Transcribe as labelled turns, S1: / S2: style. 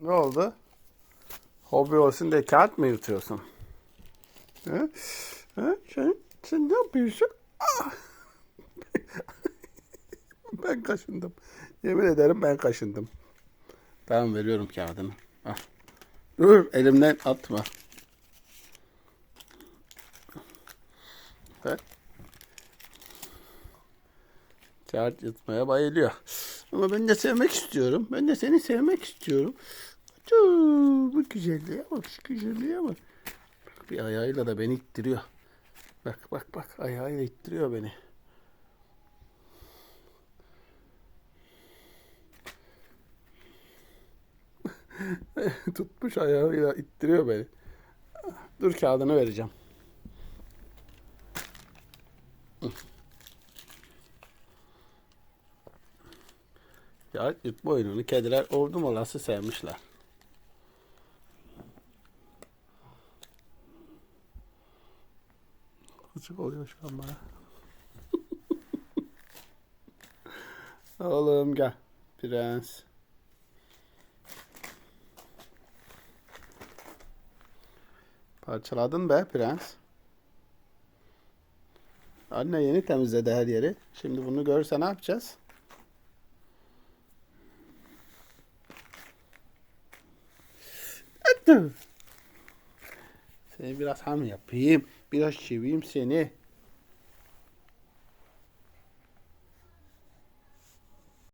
S1: Ne oldu? Hobi olsun diye kağıt mı yırtıyorsun? Ha? Ha? Sen, sen ne yapıyorsun? Ah! ben kaşındım. Yemin ederim ben kaşındım. Tamam veriyorum kağıdını. Al. Dur elimden atma. Bak. Kağıt yutmaya bayılıyor. Ama ben de sevmek istiyorum. Ben de seni sevmek istiyorum. Tuu, bu güzelliğe bak, şu güzelliğe bak. Bak bir ayağıyla da beni ittiriyor. Bak bak bak ayağıyla ittiriyor beni. Tutmuş ayağıyla ittiriyor beni. Dur kağıdını vereceğim. Ya yutma oyununu kediler oldum olası sevmişler. Küçük oluyor şu an bana. Oğlum gel. Prens. Parçaladın be prens. Anne yeni temizledi her yeri. Şimdi bunu görse ne yapacağız? Seni biraz ham yapayım. Biraz çeviyim seni.